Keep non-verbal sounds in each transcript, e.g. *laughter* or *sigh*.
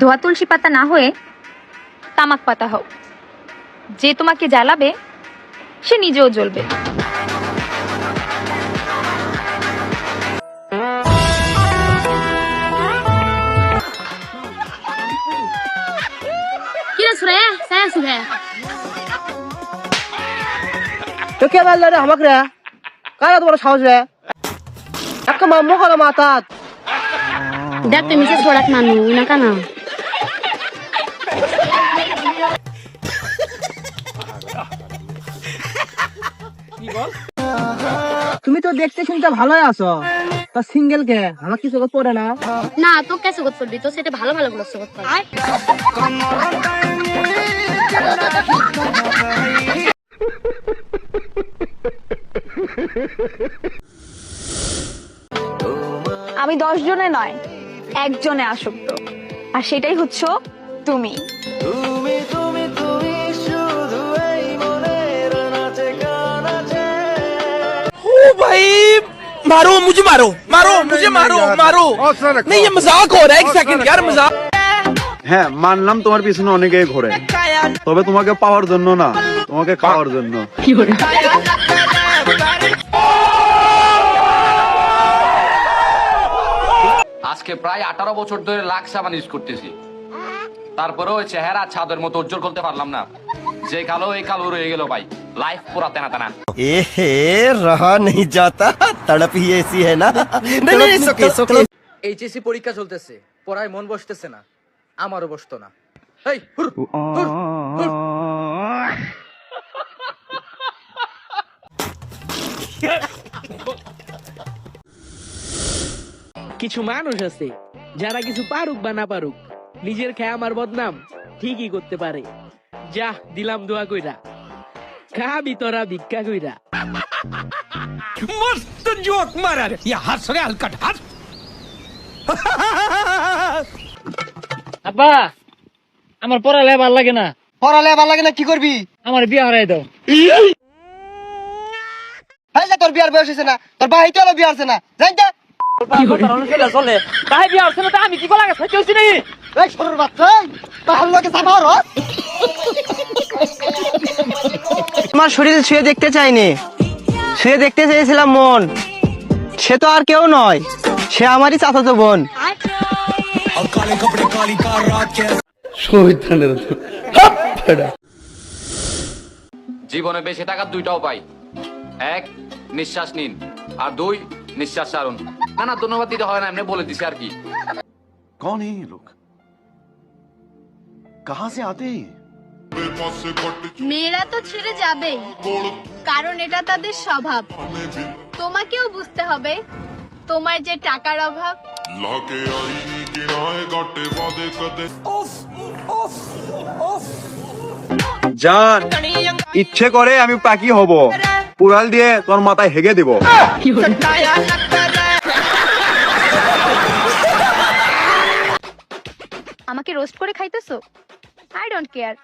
ধোয়া তুলসী পাতা না হয়ে তামাক পাতা হও। যে তোমাকে জ্বালাবে সে নিজেও জ্বলবে। কিরে সুরে? সায়া সুরে। তো কে মারলো রে আমাকে রে? কারা তোমার সাহস রে? একটা মাম্মু করা মাথাত। দেখ তুই মিসেস প্রোডাক্ট মানু না কেন? তুমি তো দেখতে শুনতে ভালোই আছো। তা সিঙ্গেল কে? আমার কিছু পড়ে না? না তো কে সুগত করবি তো সেটা ভালো ভালো গুলো সুগত আমি দশ জনে নয়। একজনে আসক্ত আর সেটাই হচ্ছে তুমি ओ भाई मारो मुझे मारो मारो मुझे मारो मारो नहीं ये मजाक हो रहा है एक सेकंड यार मजाक হ্যাঁ মানলাম তোমার পিছনে অনেকেই ঘোরে তবে তোমাকে পাওয়ার জন্য না তোমাকে খাওয়ার জন্য আজকে প্রায় আঠারো বছর ধরে লাখ সাবান ইউজ করতেছি। তারপরে চেহারা ছাদের মতো উজ্জ্বল করতে পারলাম না। যে কালো এই কালো রয়ে গেল ভাই। লাইফ পুরা তেনা তেনা। এ হে রহা নেই যাতা তড়প হি এসি হ্যায় না না পরীক্ষা চলতেছে। পড়ায় মন বসতেছে না। আমারও বসতো না। এই হুর হুর হুর। *laughs* কিছু মানুষ আছে যারা কিছু পারুক বা না পারুক নিজের খেয়ে আমার বদনাম ঠিকই করতে পারে। যা দিলাম দোয়া কইরা। খাবি তোরা ভিক্ষা কইরা। মস্ত জোক মারার ইয়া হালকা আব্বা আমার পড়ালে ভালো লাগে না। পড়ালে ভালো লাগে না কি করবি? আমার বিয়া হারাই দাও। তোর বিয়ার বয়স হয়েছে না তোর বাহিতে বিয়া আছে না। জানতে চলে। তাই বিয়ে হচ্ছে না আমি কি কলা গেছে চলছি নাকি এই ছোটর বাচ্চা তাহলে লোকে সাফা হরো। তোমার শরীর শুয়ে দেখতে চাইনি। শুয়ে দেখতে চেয়েছিলাম মন। সে তো আর কেউ নয় সে আমারই চাচাতো বোন। জীবনে বেশি থাকার দুইটা উপায় এক নিঃশ্বাস নিন আর দুই নিঃশ্বাস ছাড়ুন না না ধন্যবাদ দিতে হয় না এমনি বলে দিছি আর কি कौन है ये लोग कहाँ से आते हैं ये? মেয়েরা তো ছেড়ে যাবেই কারণ এটা তাদের স্বভাব তোমাকেও বুঝতে হবে তোমার যে টাকার অভাব ਲਾਕੇ ਆਈ ਨੀ ਕਿਨਾਏ ਘਾਟੇ ਵਾਦੇ ਕਦੇ জান ইচ্ছে করে আমি পাখি হব উড়াল দিয়ে তোর মাথায় হেগে দিব রোস্ট করে খাইতেছো আই ডোন্ট কেয়ার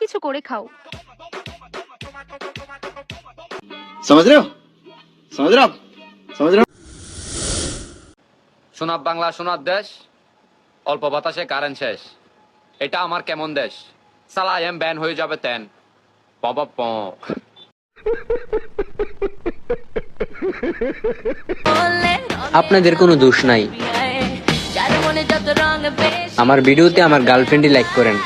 কিছু করে খাও समझ रहे हो समझ रहे हो आप? समझ रहे हो সোনার বাংলা সোনার দেশ অল্প বাতাসে কারেন্ট শেষ এটা আমার কেমন দেশ সালা এম ব্যান হয়ে যাবে তেন পপ *laughs* প আপনাদের কোনো দোষ নাই আমার ভিডিওতে আমার গার্লফ্রেন্ডই লাইক করেন।